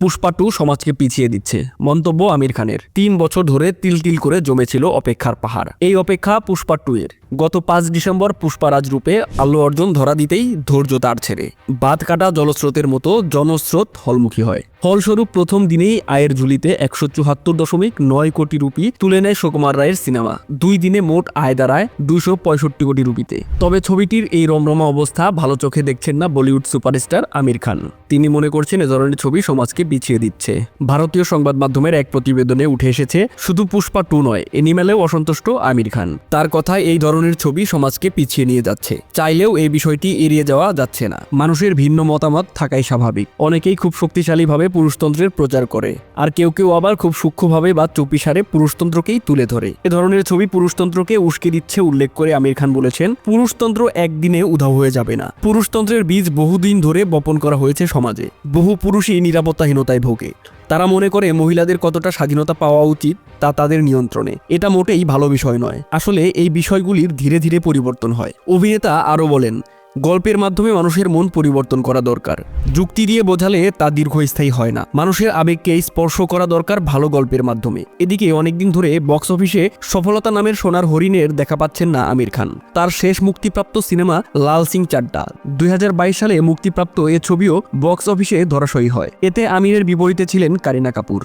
Pushpa two সমাজকে পিছিয়ে দিচ্ছে। মন্তব্য আমির খানের। তিন বছর ধরে তিল তিল করে জমেছিল অপেক্ষার পাহাড়। এই অপেক্ষা পুষ্পা টু এর গত পাঁচ ডিসেম্বর পুষ্পারাজ রূপে আল্লু অর্জুন ধরা দিতেই ধৈর্য তার ছেড়ে। বাদ কাটা জলস্রোতের মতো জনস্রোত হলমুখী হয়। ফলস্বরূপ প্রথম দিনেই আয়ের ঝুলিতে একশো চুহাত্তর দশমিক নয় কোটি রুপি তুলে নেয় সুকুমার রায়ের সিনেমা। দুই দিনে মোট আয় দাঁড়ায় দুশো পঁয়ষট্টি কোটি রুপিতে। তবে ছবিটির এই রমরমা অবস্থা ভালো চোখে দেখছেন না বলিউড সুপারস্টার আমির খান। তিনি মনে করছেন এ ধরনের ছবি সমাজকে পিছিয়ে দিচ্ছে। ভারতীয় সংবাদ মাধ্যমের এক প্রতিবেদনে উঠে এসেছে, শুধু পুষ্পা টু নয় এনিমেলেও অসন্তুষ্ট আমির খান। তার কথায় এই ধরনের ছবি সমাজকে পিছিয়ে নিয়ে যাচ্ছে। চাইলেও এই বিষয়টি এড়িয়ে যাওয়া যাচ্ছে না। মানুষের ভিন্ন মতামত থাকাই স্বাভাবিক। অনেকেই খুব শক্তিশালীভাবে পুরুষতন্ত্রের প্রচার করে। আর কেউ কেউ আবার খুব সূক্ষ্মভাবে বা চুপিসারে পুরুষতন্ত্রকেই তুলে ধরে। এ ধরনের ছবি পুরুষতন্ত্রকে উস্কে দিচ্ছে উল্লেখ করে আমির খান বলেছেন, পুরুষতন্ত্র একদিনে উধাও হয়ে যাবে না। পুরুষতন্ত্রের বীজ বহুদিন ধরে বপন করা হয়েছে সমাজে। বহু পুরুষই নিরাপত্তাহীনতায় ভোগে। তারা মনে করে মহিলাদের কতটা স্বাধীনতা পাওয়া উচিত তা তাদের নিয়ন্ত্রণে। এটা মোটেই ভালো বিষয় নয়। আসলে এই বিষয়গুলির ধীরে ধীরে পরিবর্তন হয়। অভিনেতা আরও বলেন, গল্পের মাধ্যমে মানুষের মন পরিবর্তন করা দরকার। যুক্তি দিয়ে বোঝালে তা দীর্ঘস্থায়ী হয় না। মানুষের আবেগকে স্পর্শ করা দরকার ভালো গল্পের মাধ্যমে। এদিকে অনেকদিন ধরে বক্স অফিসে সফলতা নামের সোনার হরিণের দেখা পাচ্ছেন না আমির খান। তার শেষ মুক্তিপ্রাপ্ত সিনেমা লাল সিং চাড্ডা। দুই হাজার বাইশ সালে মুক্তিপ্রাপ্ত এ ছবিও বক্স অফিসে ধরাশয়ী হয়। এতে আমিরের বিপরীতে ছিলেন কারিনা কাপুর।